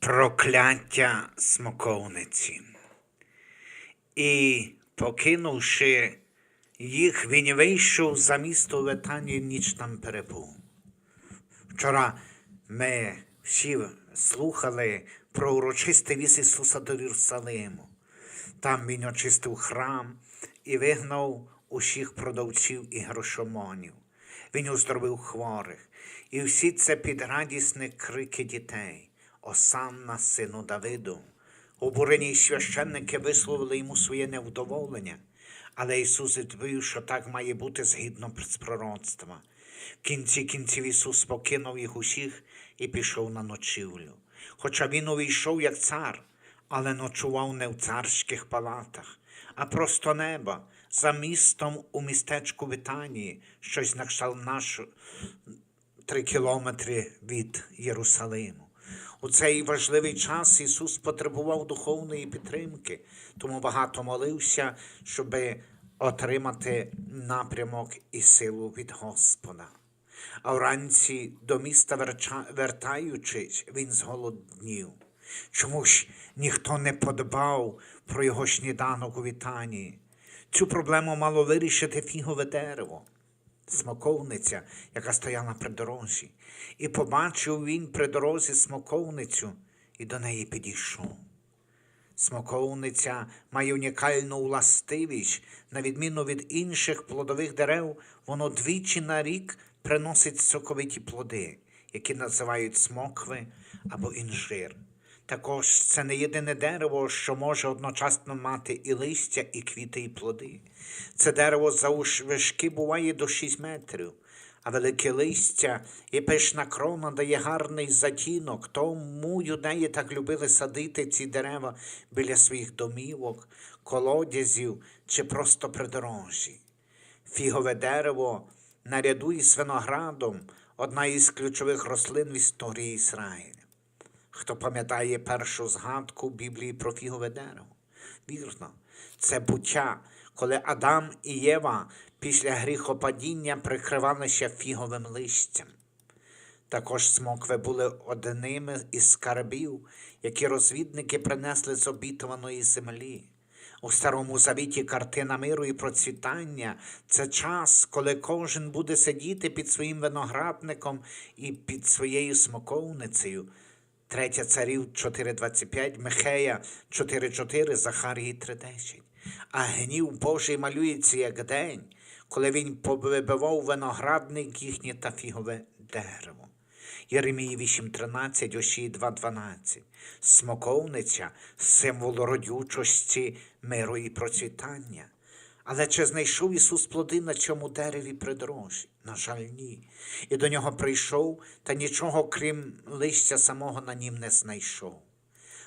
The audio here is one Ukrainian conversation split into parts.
Прокляття смоковниці. І, покинувши їх, він вийшов за місто Ветанію, ніч там перебув. Вчора ми всі слухали про урочистий віз Ісуса до Єрусалиму. Там Він очистив храм і вигнав усіх продавців і грошомонів. Він оздоровив хворих. І всі це під радісні крики дітей. Осанна сину Давиду. Обурені священники висловили йому своє невдоволення, але Ісус відповів, що так має бути згідно з пророцтва. В кінці кінців Ісус покинув їх усіх і пішов на ночівлю. Хоча він увійшов як цар, але ночував не в царських палатах, а просто неба за містом у містечку Витанії, щось на кшталт нашу три кілометри від Єрусалиму. У цей важливий час Ісус потребував духовної підтримки, тому багато молився, щоб отримати напрямок і силу від Господа. А вранці до міста вертаючись, він зголоднів. Чому ж ніхто не подбав про його сніданок у вітанні? Цю проблему мало вирішити фігове дерево смоковниця, яка стояла при дорозі. І побачив він при дорозі смоковницю і до неї підійшов. Смоковниця має унікальну властивість, на відміну від інших плодових дерев, воно двічі на рік приносить соковиті плоди, які називають смокви або інжир. Також це не єдине дерево, що може одночасно мати і листя, і квіти, і плоди. Це дерево заввишки буває до 6 метрів, а велике листя і пишна крона дає гарний затінок. Тому юдеї так любили садити ці дерева біля своїх домівок, колодязів чи просто при дорожі. Фігове дерево наряду із виноградом одна із ключових рослин в історії Ізраїля. Хто пам'ятає першу згадку Біблії про фігове дерево? Вірно, це буття, коли Адам і Єва після гріхопадіння прикривалися фіговим листям. Також смокви були одними із скарбів, які розвідники принесли з обітованої землі. У старому завіті картина миру і процвітання це час, коли кожен буде сидіти під своїм виноградником і під своєю смоковницею. Третя царів 4.25, Михея 4.4, Захарії 3.10. А гнів Божий малюється як день, коли він повибивав виноградник їхнє та фігове дерево. Єремії 8.13, Ошії 2.12. Смоковниця символ родючості, миру і процвітання. Але чи знайшов Ісус плоди на цьому дереві при дорожі? На жаль, ні. І до нього прийшов, та нічого, крім листя самого на нім не знайшов.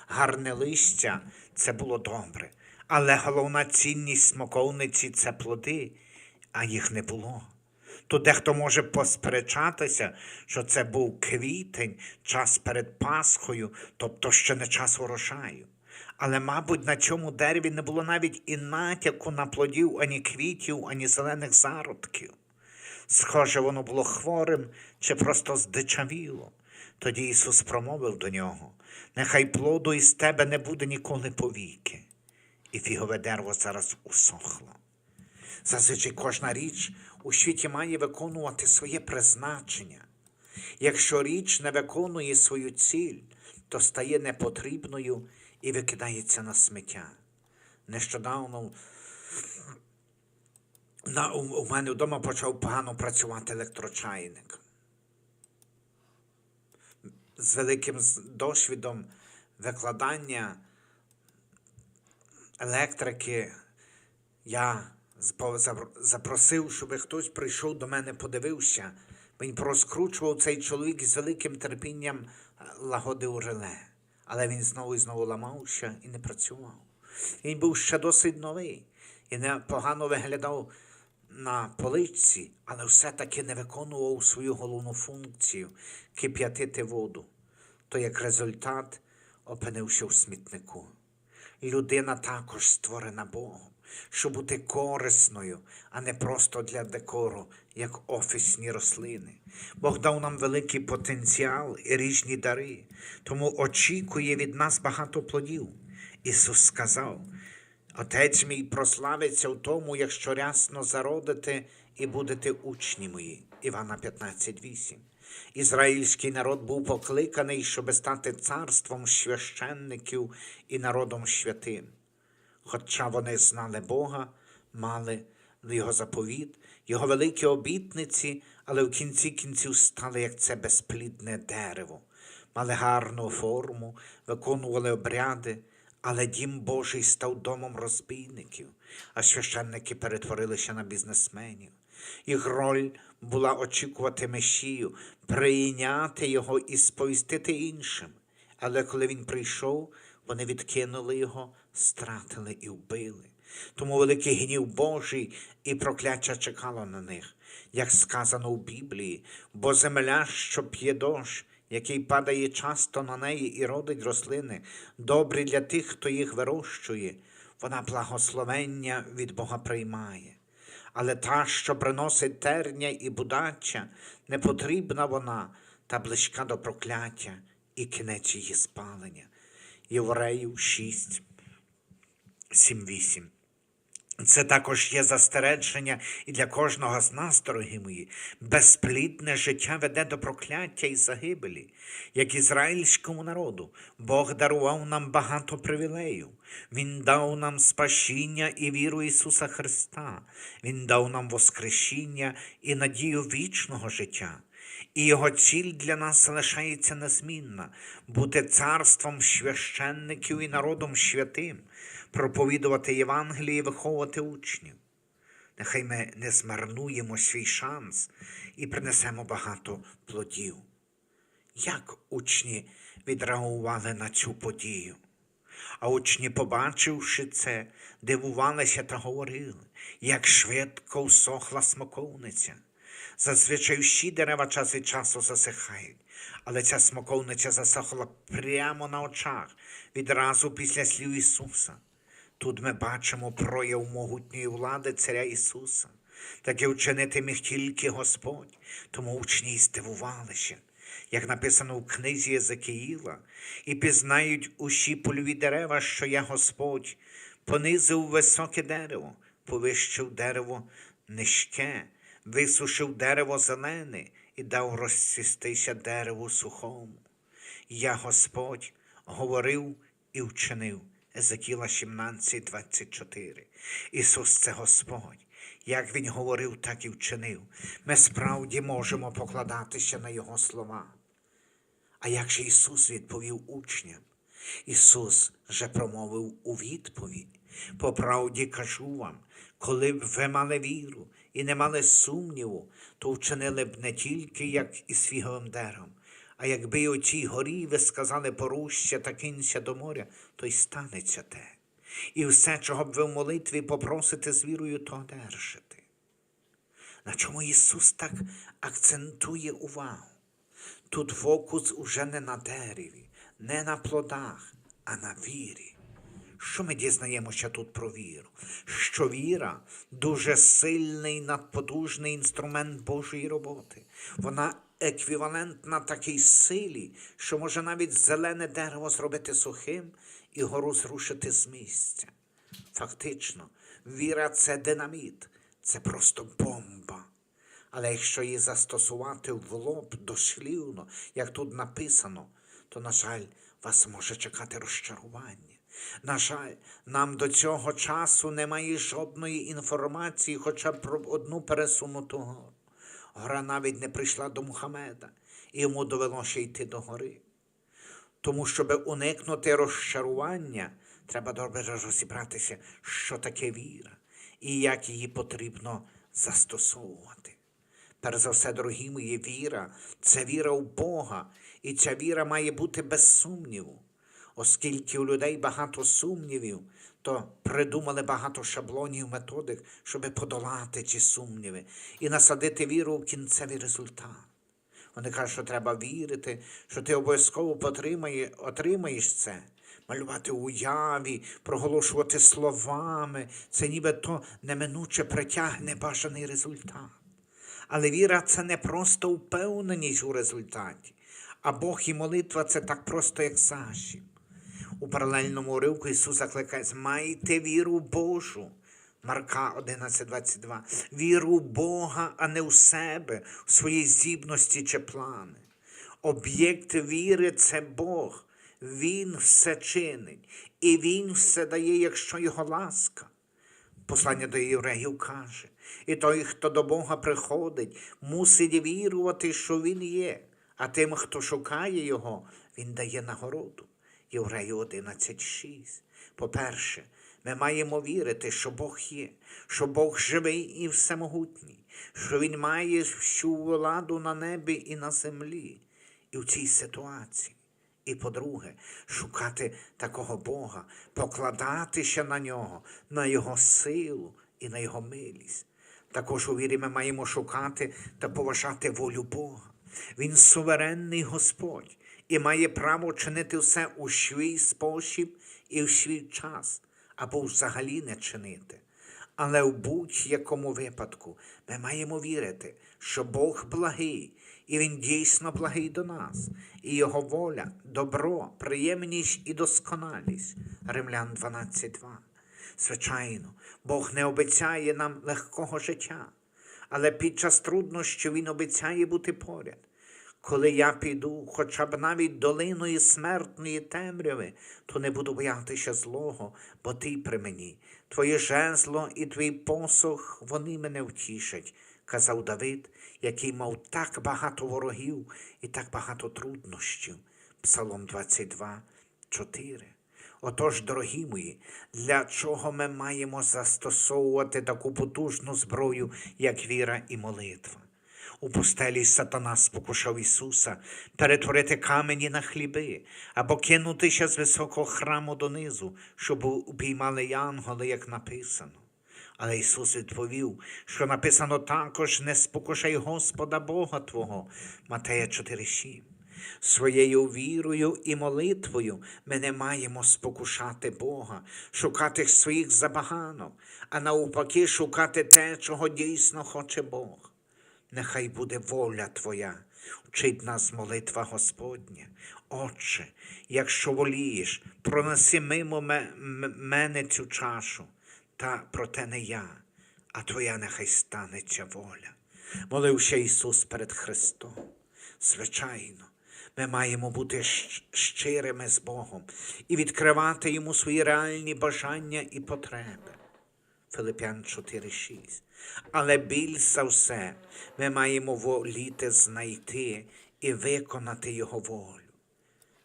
Гарне листя це було добре, але головна цінність смоковниці це плоди, а їх не було. То дехто може посперечатися, що це був квітень, час перед Пасхою, тобто ще не час урожаю. Але, мабуть, на цьому дереві не було навіть і натяку на плодів ані квітів, ані зелених зародків. Схоже, воно було хворим чи просто здичавіло. Тоді Ісус промовив до нього: нехай плоду із тебе не буде ніколи повіки. І фігове дерево зараз усохло. Зазвичай кожна річ у світі має виконувати своє призначення. Якщо річ не виконує свою ціль, то стає непотрібною і викидається на сміття. Нещодавно на, у, у мене вдома почав погано працювати електрочайник. З великим досвідом викладання електрики я запросив, щоб хтось прийшов до мене, подивився. Він проскручував цей чоловік з великим терпінням е, лагодив реле. Але він знову і знову ламався і не працював. Він був ще досить новий і непогано виглядав на поличці, але все-таки не виконував свою головну функцію кип'ятити воду. То як результат опинився в смітнику. Людина також створена Богом. Щоб бути корисною, а не просто для декору, як офісні рослини. Бог дав нам великий потенціал і різні дари, тому очікує від нас багато плодів. Ісус сказав: Отець мій прославиться в тому, якщо рясно зародите і будете учні мої. Івана 15.8. Ізраїльський народ був покликаний, щоб стати царством священників і народом святим. Хоча вони знали Бога, мали його заповіт, його великі обітниці, але в кінці кінців стали як це безплідне дерево, мали гарну форму, виконували обряди, але дім Божий став домом розбійників, а священники перетворилися на бізнесменів. Їх роль була очікувати Месію, прийняти його і сповістити іншим. Але коли він прийшов, вони відкинули його, стратили і вбили. Тому великий гнів Божий і прокляття чекало на них, як сказано у Біблії, бо земля, що п'є дощ, який падає часто на неї і родить рослини, добрі для тих, хто їх вирощує, вона благословення від Бога приймає. Але та, що приносить терня і будача, не потрібна вона та близька до прокляття і кінець її спалення. Євреїв 6, 7, 8. Це також є застереження і для кожного з нас, дорогі мої. Безплідне життя веде до прокляття і загибелі, як ізраїльському народу. Бог дарував нам багато привілеїв. Він дав нам спасіння і віру Ісуса Христа. Він дав нам воскресіння і надію вічного життя. І його ціль для нас залишається незмінна бути царством священників і народом святим, проповідувати Євангеліє і виховувати учнів. Нехай ми не змарнуємо свій шанс і принесемо багато плодів. Як учні відреагували на цю подію? А учні, побачивши це, дивувалися та говорили, як швидко всохла смоковниця. Зазвичай всі дерева час від часу засихають, але ця смоковниця засохла прямо на очах, відразу після слів Ісуса. Тут ми бачимо прояв могутньої влади Царя Ісуса. Таке вчинити міг тільки Господь, тому учні й здивувалися, як написано в книзі Єзекиїла, і пізнають усі польові дерева, що я Господь, понизив високе дерево, повищив дерево низьке, висушив дерево зелене і дав розцвістися дереву сухому. Я Господь говорив і вчинив. Езекіла 17, 24. Ісус це Господь. Як Він говорив, так і вчинив. Ми справді можемо покладатися на Його слова. А як же Ісус відповів учням? Ісус же промовив у відповідь. По правді кажу вам, коли б ви мали віру і не мали сумніву, то вчинили б не тільки як із фіговим деревом, а якби й оцій горі ви сказали поруща та кинься до моря, то й станеться те. І все, чого б ви в молитві попросите з вірою, то одержите. На чому Ісус так акцентує увагу? Тут фокус уже не на дереві, не на плодах, а на вірі. Що ми дізнаємося тут про віру? Що віра дуже сильний надпотужний інструмент Божої роботи. Вона еквівалентна такій силі, що може навіть зелене дерево зробити сухим і гору зрушити з місця. Фактично, віра це динаміт, це просто бомба. Але якщо її застосувати в лоб дослівно, як тут написано, то, на жаль, вас може чекати розчарування. На жаль, нам до цього часу немає жодної інформації, хоча б про одну пересунуту гору. Гора навіть не прийшла до Мухамеда, і йому довелося йти до гори. Тому, щоб уникнути розчарування, треба добре розібратися, що таке віра і як її потрібно застосовувати. Перш за все, дорогі мої, віра це віра в Бога, і ця віра має бути без сумніву. Оскільки у людей багато сумнівів, то придумали багато шаблонів, методик, щоб подолати ці сумніви і насадити віру в кінцевий результат. Вони кажуть, що треба вірити, що ти обов'язково отримаєш це. малювати уяві, проголошувати словами. Це нібито неминуче притягне бажаний результат. Але віра це не просто впевненість у результаті, а Бог і молитва це так просто, як зашіб. У паралельному уривку Ісус закликає, майте віру Божу. Марка 11.22. Віру в Бога, а не в себе, в своїй здібності чи плани. Об'єкт віри це Бог. Він все чинить, і Він все дає, якщо його ласка. Послання до євреїв каже, і той, хто до Бога приходить, мусить вірувати, що Він є, а тим, хто шукає Його, Він дає нагороду. Євреїв 11.6. По-перше, ми маємо вірити, що Бог є, що Бог живий і всемогутній, що Він має всю владу на небі і на землі. І в цій ситуації. І по-друге, шукати такого Бога, покладатися на нього, на Його силу і на Його милість. Також у вірі ми маємо шукати та поважати волю Бога. Він суверенний Господь і має право чинити все у свій спосіб і в свій час, або взагалі не чинити. Але в будь-якому випадку ми маємо вірити, що Бог благий, і Він дійсно благий до нас, і Його воля, добро, приємність і досконалість. Римлян 12.2. Звичайно, Бог не обіцяє нам легкого життя, але під час труднощів Він обіцяє бути поряд. Коли я піду, хоча б навіть долиною смертної темряви, то не буду боятися злого, бо ти при мені. Твоє жезло і твій посох, вони мене втішать, казав Давид, який мав так багато ворогів і так багато труднощів. Псалом 22, 4. Отож, дорогі мої, для чого ми маємо застосовувати таку потужну зброю, як віра і молитва? У пустелі сатана спокушав Ісуса перетворити камені на хліби або кинутися з високого храму донизу, щоб упіймали янголи, як написано. Але Ісус відповів, що написано також не спокушай Господа Бога Твого. Матея 4,7. Своєю вірою і молитвою ми не маємо спокушати Бога, шукати своїх забаганок, а навпаки шукати те, чого дійсно хоче Бог. Нехай буде воля Твоя, вчить нас молитва Господня. Отче, якщо волієш, пронеси мимо мене цю чашу, та проте не я, а Твоя нехай станеться воля. Молився Ісус перед Христом. Звичайно, ми маємо бути щирими з Богом і відкривати Йому свої реальні бажання і потреби. Филип'ян 4,6. Але більш за все ми маємо воліти знайти і виконати Його волю.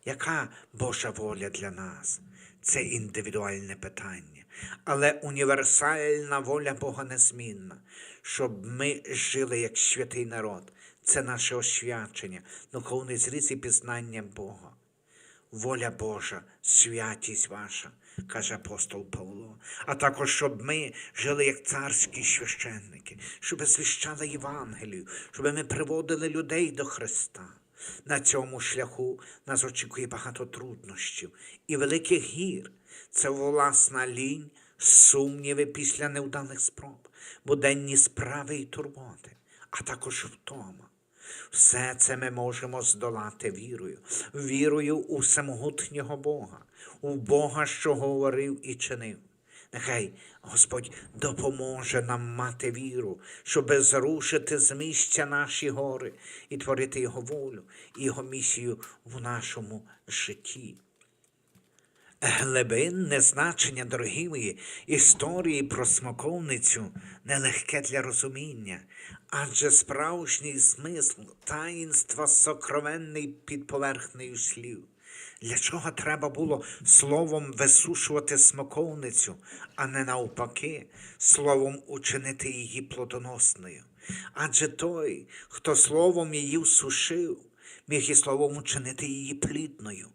Яка Божа воля для нас? Це індивідуальне питання, але універсальна воля Бога незмінна, щоб ми жили як святий народ. Це наше освячення, духовний зріз і пізнання Бога. Воля Божа, святість ваша, каже апостол Павло, а також щоб ми жили як царські священники, щоб звіщали Євангелію, щоб ми приводили людей до Христа. На цьому шляху нас очікує багато труднощів і великих гір. Це власна лінь, сумніви після невдалих спроб, буденні справи і турботи, а також втома. Все це ми можемо здолати вірою, вірою у всемогутнього Бога, у Бога, що говорив і чинив. Нехай Господь допоможе нам мати віру, щоби зрушити з місця наші гори і творити Його волю і Його місію в нашому житті. Глибинне значення, дорогі мої, історії про смоковницю нелегке для розуміння, адже справжній смисл таїнства сокровенний під поверхнею слів. Для чого треба було словом висушувати смоковницю, а не навпаки, словом учинити її плодоносною? Адже той, хто словом її всушив, міг і словом учинити її плідною.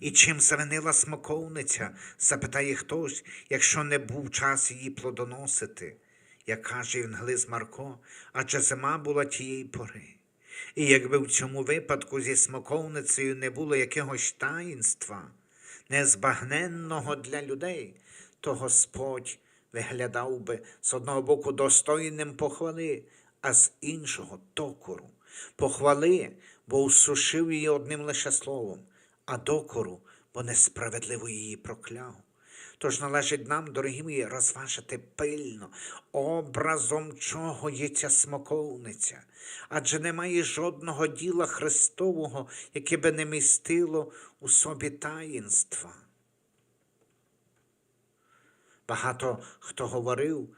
І чим завинила смоковниця, запитає хтось, якщо не був час її плодоносити, як каже Євангелист Марко, адже зима була тієї пори. І якби в цьому випадку зі смоковницею не було якогось таїнства, незбагненного для людей, то Господь виглядав би з одного боку достойним похвали, а з іншого докору. Похвали, бо усушив її одним лише словом, а докору, бо несправедливо її прокляв. Тож належить нам, дорогі мої, розважити пильно, образом чого є ця смоковниця, адже немає жодного діла Христового, яке би не містило у собі таїнства. Багато хто говорив,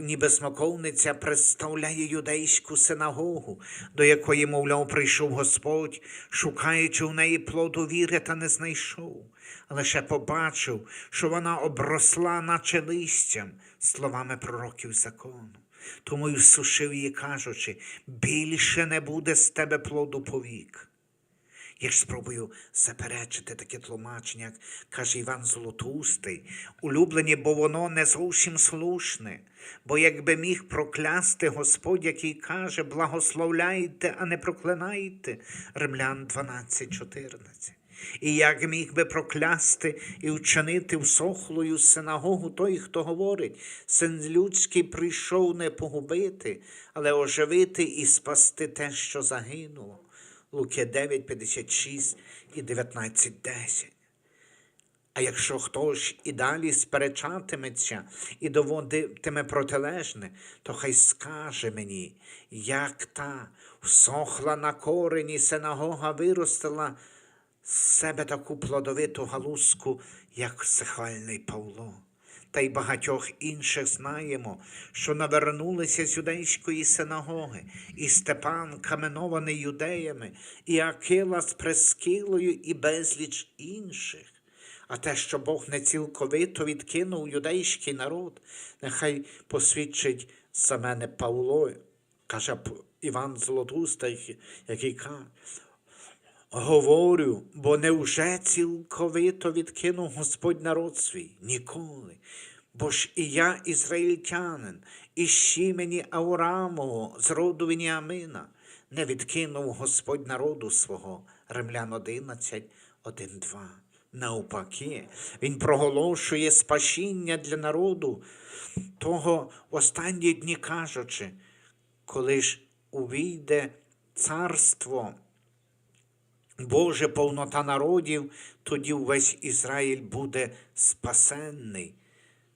ніби смоковниця представляє юдейську синагогу, до якої, мовляв, прийшов Господь, шукаючи в неї плоду віри, та не знайшов. Лише побачив, що вона обросла, наче листям, словами пророків закону. Тому й всушив її, кажучи, більше не буде з тебе плоду повік. Я ж спробую заперечити таке тлумачення, як каже Іван Золотустий, улюблені, бо воно не зовсім слушне. Бо якби міг проклясти Господь, який каже, благословляйте, а не проклинайте, Римлян 12.14. І як міг би проклясти і вчинити всохлою синагогу той, хто говорить, син людський прийшов не погубити, але оживити і спасти те, що загинуло. Луки 9, 56 і 19, 10. А якщо хтось і далі сперечатиметься і доводитиме протилежне, то хай скаже мені, як та всохла на корені синагога виростила з себе таку плодовиту галузку, як сихальний Павло. Та й багатьох інших знаємо, що навернулися з юдейської синагоги, і Степан, каменований юдеями, і Акила з Прескилою, і безліч інших. А те, що Бог не цілковито відкинув юдейський народ, нехай посвідчить за мене Павло, каже Іван Золотустий, який каже, Говорю, бо невже цілковито відкинув Господь народ свій? Ніколи. Бо ж і я ізраїльтянин, і щімені Аурамового, з роду Веніамина, не відкинув Господь народу свого. Римлян 11, 1, 2. Навпаки, він проголошує спасіння для народу, того останні дні кажучи, коли ж увійде царство. Боже повнота народів, тоді увесь Ізраїль буде спасенний.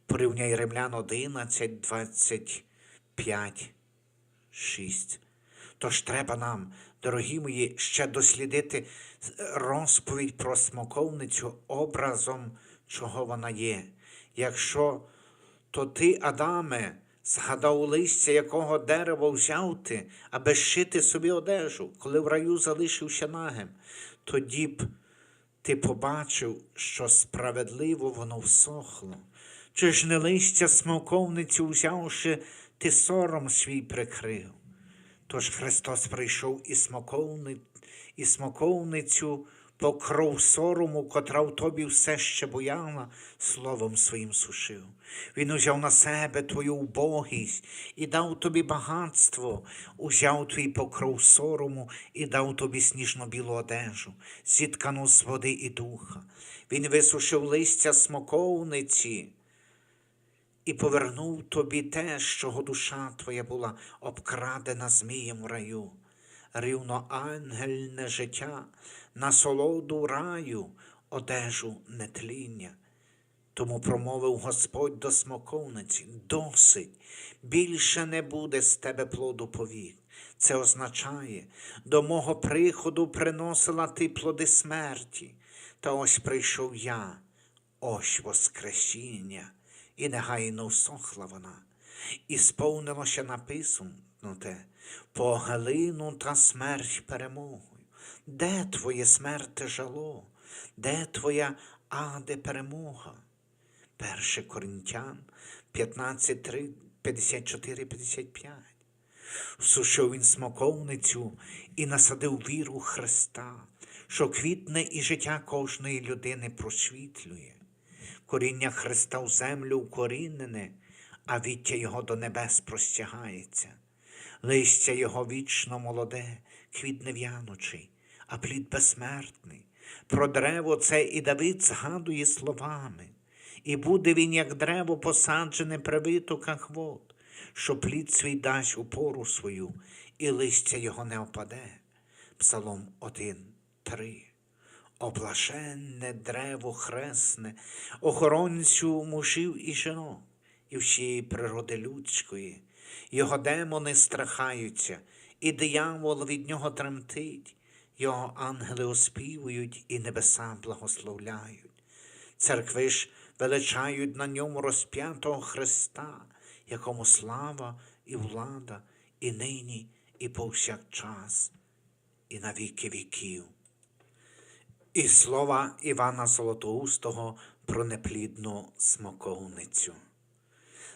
Порівняй Римлян 11, 25, 6. Тож треба нам, дорогі мої, ще дослідити розповідь про смоковницю образом, чого вона є. Якщо то ти, Адаме, згадав листя, якого дерева взяв ти, аби шити собі одежу, коли в раю залишився нагим, тоді б ти побачив, що справедливо воно всохло. Чи ж не листя смоковницю взявши, ти сором свій прикрив? Тож Христос прийшов і смоковни, і смоковницю покров сорому, котра в тобі все ще бояла, словом своїм сушив. Він узяв на себе твою убогість і дав тобі багатство, узяв твій покров сорому і дав тобі сніжно білу одежу, зіткану з води і духа. Він висушив листя смоковниці. І повернув тобі те, чого душа твоя була обкрадена змієм в раю, рівно ангельне життя, насолоду раю, одежу нетління. Тому промовив Господь до смоковниці досить, більше не буде з тебе плоду повік. Це означає, до мого приходу приносила ти плоди смерті, та ось прийшов я, ось Воскресіння і негайно всохла вона, і сповнилося написано те, по Галину та смерть перемогою. Де твоє смерте жало? Де твоя аде перемога? 1 Коринтян 15, 3, 54, 55. Всушив він смоковницю і насадив віру Христа, що квітне і життя кожної людини просвітлює коріння Христа в землю укорінене, а віття Його до небес простягається, листя Його вічно молоде, квітне в'яночий, а плід безсмертний. Про дерево це і Давид згадує словами. І буде він, як древо, посаджене при витоках вод, що плід свій дасть у пору свою, і листя його не опаде. Псалом 1, 3. Облашенне древо хресне, охоронцю мужів і жінок, і всієї природи людської. Його демони страхаються, і диявол від нього тремтить, його ангели оспівують і небеса благословляють. Церкви ж величають на ньому розп'ятого Христа, якому слава і влада, і нині, і повсякчас, і на віки віків. І слова Івана Золотоустого про неплідну смоковницю.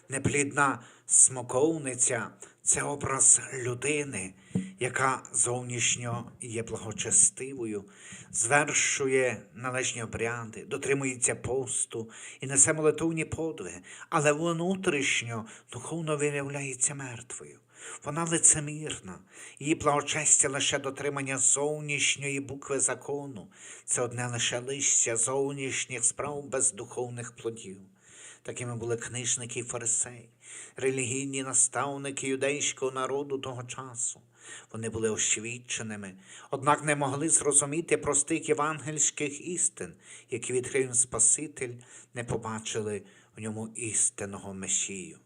Неплідна смоковниця це образ людини, яка зовнішньо є благочестивою, звершує належні обряди, дотримується посту і несе молитовні подвиги, але внутрішньо духовно виявляється мертвою. Вона лицемірна, її благочестя лише дотримання зовнішньої букви закону, це одне лише листя зовнішніх справ без духовних плодів. Такими були книжники і фарисеї, релігійні наставники юдейського народу того часу. Вони були освіченими, однак не могли зрозуміти простих євангельських істин, які відкрив Спаситель, не побачили в ньому істинного Месію.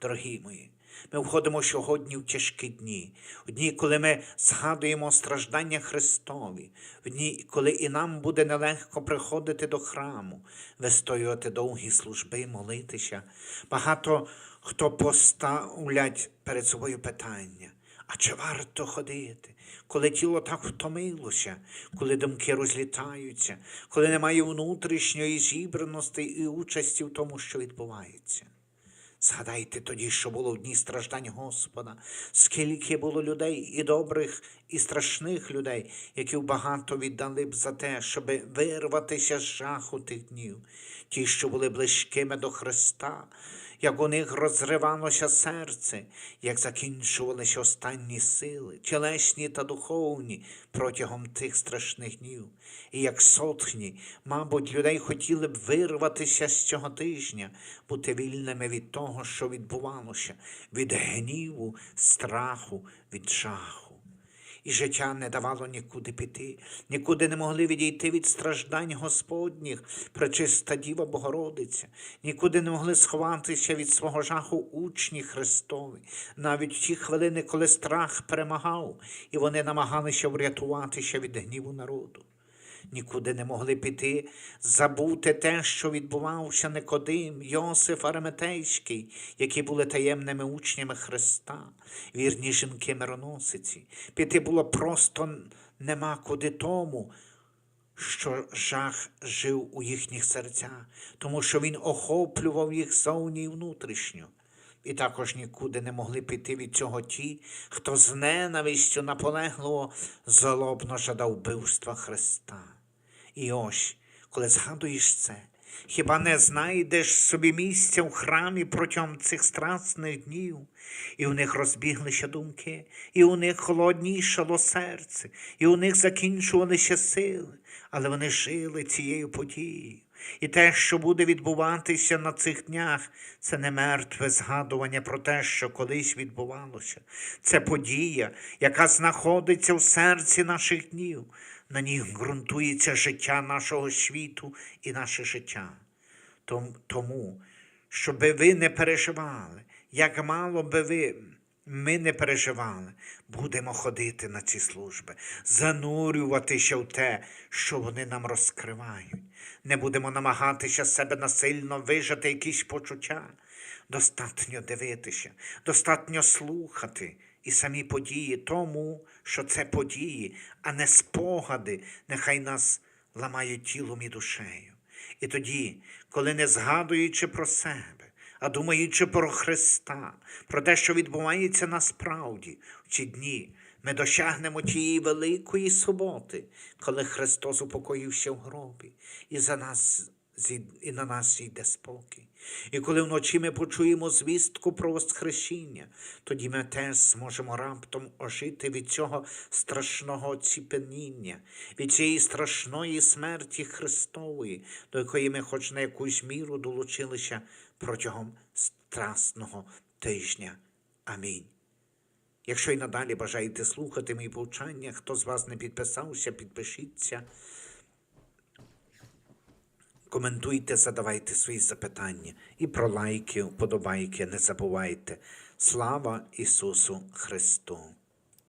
Дорогі мої, ми входимо сьогодні в тяжкі дні, в дні, коли ми згадуємо страждання Христові, в дні, коли і нам буде нелегко приходити до храму, вистоювати довгі служби, молитися. Багато хто поставлять перед собою питання. А чи варто ходити, коли тіло так втомилося, коли думки розлітаються, коли немає внутрішньої зібраності і участі в тому, що відбувається? Згадайте тоді, що було в дні страждань Господа, скільки було людей і добрих, і страшних людей, які багато віддали б за те, щоб вирватися з жаху тих днів, ті, що були близькими до Христа, як у них розривалося серце, як закінчувалися останні сили, тілесні та духовні протягом тих страшних днів, і як сотні, мабуть, людей хотіли б вирватися з цього тижня, бути вільними від того, що відбувалося, від гніву, страху, від жаху. І життя не давало нікуди піти, нікуди не могли відійти від страждань Господніх, пречиста Діва Богородиця, нікуди не могли сховатися від свого жаху учні Христові, навіть в ті хвилини, коли страх перемагав, і вони намагалися врятуватися від гніву народу. Нікуди не могли піти, забути те, що відбувався Никодим, Йосиф Ареметейський, які були таємними учнями Христа, вірні жінки мироносиці. Піти було просто нема куди тому, що жах жив у їхніх серцях, тому що він охоплював їх зовні і внутрішньо. І також нікуди не могли піти від цього ті, хто з ненавистю наполегливо злобно жадав вбивства Христа. І ось, коли згадуєш це, хіба не знайдеш собі місця в храмі протягом цих страсних днів, і у них розбіглися думки, і у них холоднішало серце, і у них закінчувалися сили, але вони жили цією подією. І те, що буде відбуватися на цих днях, це не мертве згадування про те, що колись відбувалося. Це подія, яка знаходиться в серці наших днів. На ній ґрунтується життя нашого світу і наше життя. Тому, щоби ви не переживали, як мало би ви. Ми не переживали, будемо ходити на ці служби, занурюватися в те, що вони нам розкривають. Не будемо намагатися себе насильно вижати якісь почуття. Достатньо дивитися, достатньо слухати і самі події тому, що це події, а не спогади, нехай нас ламають тілом і душею. І тоді, коли не згадуючи про себе, а думаючи про Христа, про те, що відбувається насправді в ці дні, ми досягнемо тієї великої суботи, коли Христос упокоївся в гробі і за нас і на нас зійде спокій. І коли вночі ми почуємо звістку про Воскресіння, тоді ми теж зможемо раптом ожити від цього страшного оціпеніння, від цієї страшної смерті Христової, до якої ми хоч на якусь міру долучилися протягом страсного тижня. Амінь. Якщо й надалі бажаєте слухати мої повчання, хто з вас не підписався, підпишіться. Коментуйте, задавайте свої запитання і про лайки, вподобайки не забувайте. Слава Ісусу Христу!